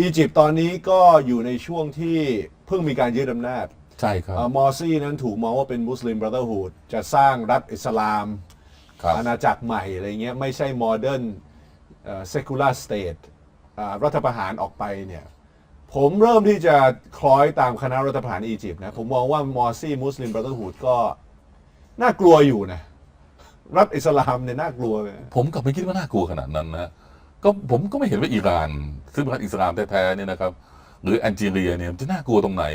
อียิปต์ตอนนี้ก็อยู่ในช่วงที่เพิ่งมีการยึดอำนาจใช่ครับ เอ่อมอร์ซี่นั้นถูกมองว่าเป็นมุสลิมบรั h เ r อร์ o ูดจะสร้างรัฐอิสลาม ครับ อาณาจักรใหม่อะไรเงี้ยไม่ใช่โมเดิร์นเซคูลาร์สเตทรัฐประหารออกไปเนี่ยผมเริ่มที่จะคล้อยตามคณะรัฐประหารอียิปต์นะ ผมมองว่ามอร์ซี่มุสลิมบรั h เ r อร์ o ูดก็น่ากลัวอยู่นะ รัฐอิสลามเนี่ยน่ากลัวเลย ผมกลับไม่คิดว่าน่ากลัวขนาดนั้นนะ ก็ผมก็ไม่เห็นว่าอิหร่าน ซึ่งเป็นรัฐอิสลามแท้ๆเนี่ยนะครับ หรือแอนจีเรียเนี่ยมันจะน่ากลัวตรงไหน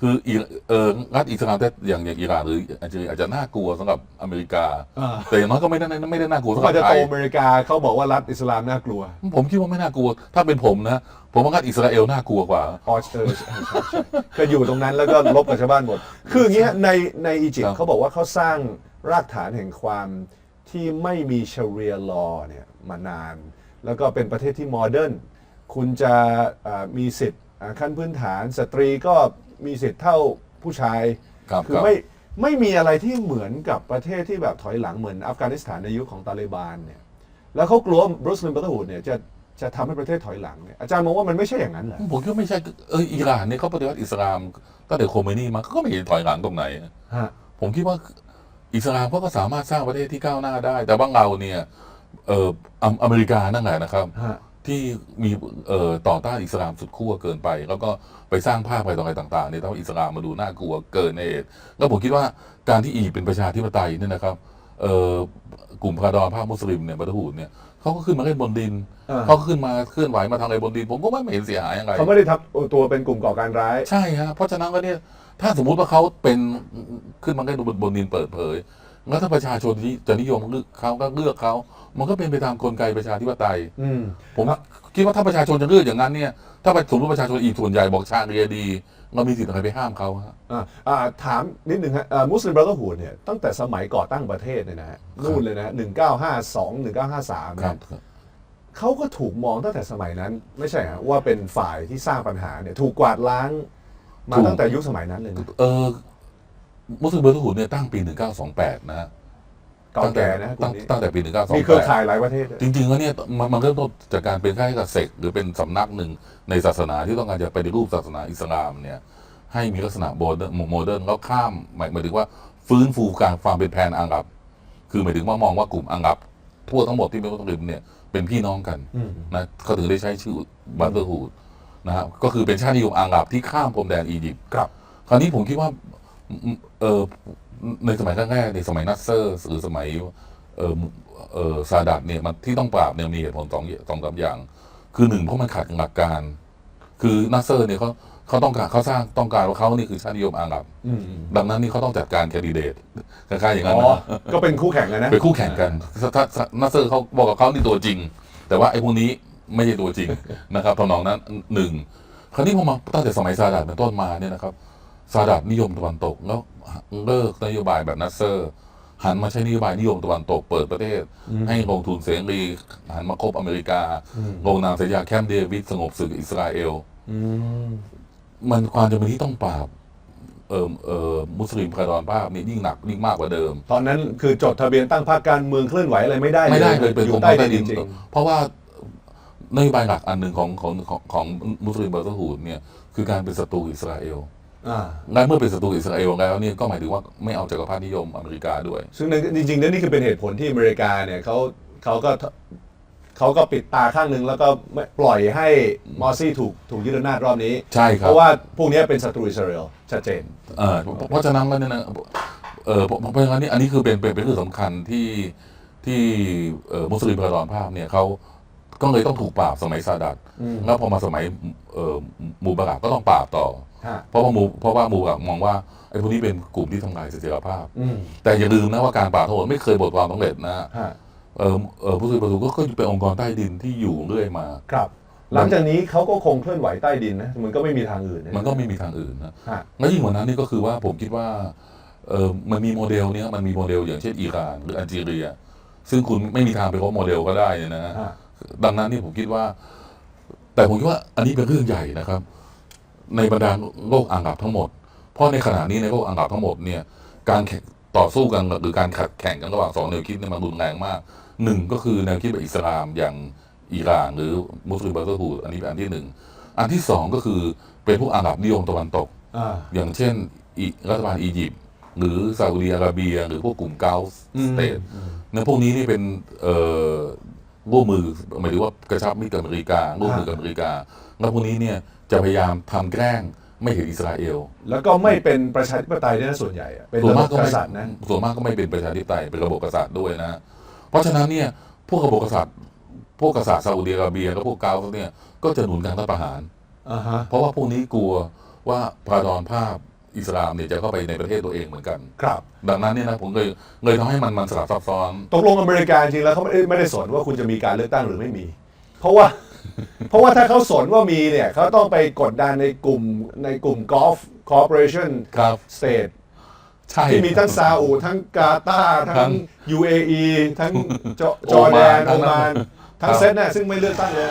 คืออิเออรัฐอิสลามแท้อย่างอย่างอิหร่านหรือแอนจีเรียอาจจะน่ากลัวสำหรับอเมริกา อ่า แต่อย่างน้อยก็ไม่ได้ไม่ได้น่ากลัวสำหก็รับจะไทโตยอเมริกาเขาบอกว่ารัฐอิสลามน่ากลัวผมคิดว่าไม่น่ากลัว ถ้าเป็นผมนะผมว่ารัฐอิสราเอลน่ากลัวกว่าอ๋อเออใช่ใช่ใช่ก็อยู่ตรงนั้นแล้วก็ลบกับชาวบ้านหมด คืออย่างเงี้ยในในอียิปครัต์บ เขาบอกว่าเขาสร้างรากฐานแห่งความที่ไม่มีช r เรียลอเนี่ยมานาน แล้วก็เป็นประเทศที่โมเดิร์นคุณจะอ่ามีสิทธิ์อ่าขั้นพื้นฐาน สตรีก็มีสิทธิ์เท่าผู้ชายครับคือครับไม่ไม่มีอะไรที่เหมือนกับประเทศที่แบบถอยหลังเหมือนอัฟกานิสถานในยุคของตาลิบานเนี่ยแล้วเขากลัวบรุสลิมบัตฮูดเนี่ยจะจะทำให้ประเทศถอยหลังเนี่ยอาจารย์มองว่ามันไม่ใช่อย่างนั้นเหรอผมคิดว่าไม่ใช่เอออิหร่านเนี่ยเขาปฏิวัติอิสลามตั้งแต่โคเมนีมาเขาก็ไม่เห็นถอยหลังตรงไหนฮะผมคิดว่าอิสลามเขาก็สามารถสร้างประเทศที่ก้าวหน้าได้ แต่บ้านเราเนี่ย เออออเมริกานั่นแหละนะครับ ฮะ ที่มีเอ่อต่อต้านอิสลามสุดขั้วเกินไป แล้วก็ไปสร้างภาพไปต่ออะไรต่างๆเนี่ยทำให้อิสลามมาดูน่ากลัวเกินเหตุแล้วผมคิดว่าการที่อียิปต์เป็นประชาธิปไตยเนี่ยนะครับเอ่อกลุ่มพาดอนภาคมุสลิมเนี่ยบัตหูดเนี่ยเขาก็ขึ้นมาเล่นบนดินอ่า เขาก็ขึ้นมาเคลื่อนไหวมาทางอะไรบนดิน ผมก็ไม่เห็นเสียหายยังไงเขาไม่ได้ทับตัวเป็นกลุ่มก่อการร้าย ใช่ฮะเพราะฉะนั้นก็เนี่ยถ้าสมมุติว่าเขาเป็นขึ้นมาเล่นบนบนดินเปิดเผย แล้วถ้าประชาชนที่จะนิยมเลือกเขาก็เลือกเขา มันก็เป็นไปตามกลไกประชาธิปไตยอืมผมคิดว่าถ้าประชาชนจะเลือกอย่างนั้นเนี่ยถ้าสมมติประชาชนอีกส่วนใหญ่บอกชาเรียดี เรามีสิทธิ์อะไรไปห้ามเขาฮะอ่าอ่าถามนิดหนึ่งฮะมุสลิมบรั h เ r อร์ o ูดเนี่ยตั้งแต่สมัยก่อตั้งประเทศเนี่ยนะฮะนู่นเลยนะหนึ่งเก้าห้าสองหนึ่งเก้าห้าสามครับเขาก็ถูกมองตั้งแต่สมัยนั้น ไม่ใช่ฮะว่าเป็นฝ่ายที่สร้างปัญหาเนี่ยถูกกวาดล้างมาถูกตั้งแต่ยุคสมัยนั้นเลยนะเออ มุสลิมเบอร์ทูดเนี่ยตั้งปี 1928 นะฮะเก่าแก่นะกลุ่ตั้มงนี้ตั้งแต่ปีมีเครือ1928ข่ายหลายประเทศด้วยจริงๆแล้วเนี่ยมันมันเริ่มต้นจากการเป็นค่ายกเสกหรือเป็นสำนักหนึ่งในศาสนาที่ต้องการจะไปในรูปศาสนาอิสลามเนี่ยให้มีลักษณะโมเดิร์นโมเดิร์นแล้วข้ามหมายหมายถึงว่าฟื้นฟูการความเป็นแพนอาหรับ คือหมายถึงว่ามองว่ากลุ่มอาหรับ ทั่วทั้งหมดที่เป็นมุสลิมเนี่ยเป็นพี่น้องกันอืมนะเขาถึงได้ใช้ชื่อบัตเตอร์ฮูดนะฮะก็คือเป็นชาตินิยมอาหรับที่ข้ามพรมแดนอียิปต์ ครับ คราวนี้ผมคิดว่า เออในสมัยแรกๆในสมัยนัสเซอร์ หรือสมัยเออเออซาดัตเนี่ยมันที่ต้องปราบเนี่ยมีเหตุผลสองสองสามอย่าง คือหนึ่งเพราะมันขัดกับหลักการ คือนัสเซอร์เนี่ยเขาเขาต้องการเขาสร้างต้องการว่าเขานี่คือชาตินิยมอาหรับอืมดังนั้นนี่เขาต้องจัดการแคนดิเดตคล้ายๆอย่างอ๋นั้นอนะก็เป็นคู่แข่งกันนะเป็นคู่แข่งกันถ้าถ้าถ้านัสเซอร์เขาบอกกับเขานี่ตัวจริง แต่ว่าไอ้พวกนี้ไม่ใช่ตัวจริงนะครับทำนองนั้นหนึ่งคราวนี้พอมาตั้งแต่สมัยซาดัตเป็นต้นมาเนี่ยนะครับ ซาดัตนิยมตะวันตกแล้วเลิกนโยบายแบบนัสเซอร์หันมาใช้นโยบายนิยมตะวันตกเปิดประเทศ ให้ลงทุนเสรีหันมาคบอเมริกาลงนามสัญญาแคมป์เดวิดสงบศึกอิสราเอลอืมมันความจำเป็นที่ต้องปราบเอ่อเอ่อมุสลิมพาดอนภาพนี่ยิ่งหนักยิ่งมากกว่าเดิม ตอนนั้นคือจดทะเบียนตั้งพรรคการเมืองเคลื่อนไหวอะไรไม่ได้ไม่ได้เลยเป็นอขยู่องใต้ใต้ดิดินนจริงเพราะว่านโยบายหลักอันหนึ่งของของของของมุสลิมเบอร์ตฮูดเนี่ยคือการเป็นศัตรูอิสราเอลๆอ่า และเมื่อเป็นศัตรูอิสราเอลแล้วเนี่ยก็หมายถึงว่าไม่เอาจักรพรรดินิยมอเมริกาด้วย ซึ่งในจริงๆแล้วนี่คือเป็นเหตุผลที่อเมริกาเนี่ยเขาเขาก็เขาก็ปิดตาข้างหนึ่งแล้วก็ไม่ปล่อยให้มอร์ซี่ถูกถูกยึดอำนาจรอบนี้ ใช่คเพรับราะว่าพวกนี้เป็นศัตรูอิสราเอลชัดเจนเออเพราะฉะนั้นแล้วเนี่ยนะเออเพราะเพราะฉะนั้นนี่อันนี้คือเป็นเป็นเป็นเรื่องสำคัญที่ที่เอ่อมุสลิมพาดอนภาพเนี่ยเขาก็เลยต้องถูกปราบสมัยซาดัตอืมแล้วพอมาสมัยเอ่อมูบารักก็ต้องปราบต่อฮะ เพราะว่ามูเพราะว่ามูบารักมองว่าไอ้พวกนี้เป็นกลุ่มที่ทำลายเสถียรภาพอืมแต่อย่าลืมนะว่าการปราบทั้งหมดไม่เคยบทความสำเร็จนะฮะเออเออผู้สื่อประตูก็ก็เป็นองค์กรใต้ดินที่อยู่เรื่อยมาครับ หลังจากนี้เขาก็คงเคลื่อนไหวใต้ดินนะมันก็ไม่มีทางอื่นนะมันก็ไม่มีทางอื่นนะฮะแล้วยิ่งกว่านั้นนี่ก็คือว่าผมคิดว่าเออมันมีโมเดลเนี้ยมันมีโมเดลอย่างเช่นอิหร่านหรือแอลจีเรีย ซึ่งคุณไม่มีทางไปพบโมเดลก็ได้นะฮะฮะดังนั้นนี่ผมคิดว่า แต่ผมคิดว่าอันนี้เป็นเรื่องใหญ่นะครับ ในบรรดาโลกอาหรับทั้งหมด เพราะในขณะนี้ในโลกอาหรับทั้งหมดเนี่ยการต่อสู้กันหรือการขัดแข่งกันระหว่างสองแนวคิดเนี่ยมันรุนแรงมากหนึ่งก็คือแนวคิดแบบอิสลามอย่างอิหร่านหรือมุสลิมเบอร์เตอร์ฮูดอันนี้เป็นอันที่หนึ่งอันที่สองก็คือเป็นพวกอาหรับนิยมตะวันตกออย่างเช่นรัฐบาลอียิปต์หรือซาอุดิอาระเบีย หรือพวกกลุ่มเกาสสเตทเนี่ยพวกนี้นี่เป็นร่วมมือหมายถึงว่ากระชับมิตรกับอเมริการ่วมมือกับอเมริกา แล้วพวกนี้เนี่ย จะพยายามทำแกล้งไม่เห็นอิสราเอล แล้วก็ไม่เป็นประชาธิปไตยด้วยนะส่วนใหญ่อะเป็นส่วนระบมากบก็กไม่ษัตริย์นะส่วนมากก็ไม่เป็นประชาธิปไตยเป็นระบบกษัตริย์ด้วยนะ เพราะฉะนั้นเนี่ยพวกระบบกษัตริย์ พวกกษัตริย์ซาอุดิอาระเบียและพวกเกาส์เนี่ยก็จะหนุนการรัฐประหารอ่าฮะเพราะว่าพวกนี้กลัวว่าพาดอนภาพอิสลามเนี่ยจะเข้าไปในประเทศตัวเองเหมือนกัน ครับ ดังนั้นเนี่ยนะผมเลยเลยทำให้มันมันสลับซับซ้อน ตกลงอเมริกาจริงๆแล้วเขาไม่ได้ไม่ได้สนว่าคุณจะมีการเลือกตั้งหรือไม่มี เพราะว่า เพราะว่าถ้าเขาสนว่ามีเนี่ยเขาต้องไปกดดันในกลุ่มในกลุ่มกอล์ฟคอร์ปอเรชั่นครับ สเตทใช่ ที่มีทั้งซาอุทั้งกาตาร์ทั้ทั้งง UAE ทั้งจอโอจอร์แดมานนโอมานทั้ทั้งงเซตน่ะซึ่งไม่เลือกตั้งเลย